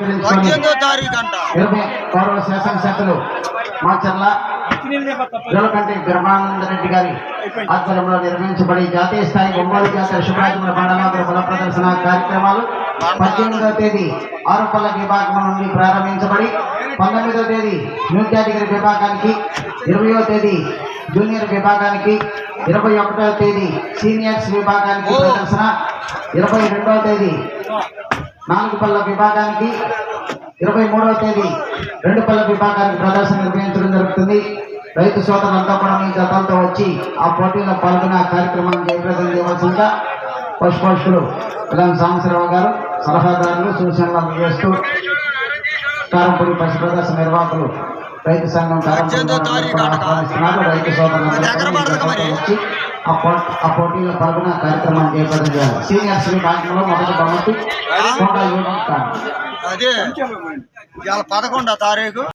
పద్దెనిమిదో తారీఖు అంట. గౌరవ శాసనసభ్యులు మాచర్ల జలకంటి బ్రహ్మానంద రెడ్డి గారి ఆధ్వర్యంలో నిర్వహించబడి జాతీయ స్థాయి ఒంగోలు జాతర శుభాజముల మండలాంధ్ర బల ప్రదర్శన కార్యక్రమాలు. పద్దెనిమిదవ తేదీ ఆరుపల్ల విభాగం నుండి ప్రారంభించబడి పంతొమ్మిదవ తేదీ న్యూ కేటగిరీ విభాగానికి ఇరవయో తేదీ జూనియర్ విభాగానికి ఇరవై ఒకటవ తేదీ సీనియర్స్ విభాగానికి ప్రదర్శన ఇరవై రెండవ తేదీ నాలుగు పళ్ళ విభాగానికి ఇరవై మూడవ తేదీ రెండు పళ్ళ విభాగానికి ప్రదర్శన నిర్వహించడం జరుగుతుంది. రైతు సోదరులంతా కూడా మీ జతాలతో వచ్చి ఆ పోటీలో పాల్గొనే ఆ కార్యక్రమాన్ని జయప్రదం చేయవలసిందిగా పశుపోషకులు ఇలాంటి సాంబశివరావు గారు సలహాదారులు సూచనలు అందజేస్తూ కారంపూడి పశు ప్రదర్శన నిర్వాహకులు రైతు సంఘం కారంపూడి. ఆహ్వానిస్తున్నారు. రైతు సోదరులంతా వచ్చి ఆ పోటీలో పాల్గొనే ఆ కార్యక్రమాన్ని చేయాలి సీనియర్స్ విభాగంలో మొదటి బహుమతి అదే పదకొండో తారీఖు.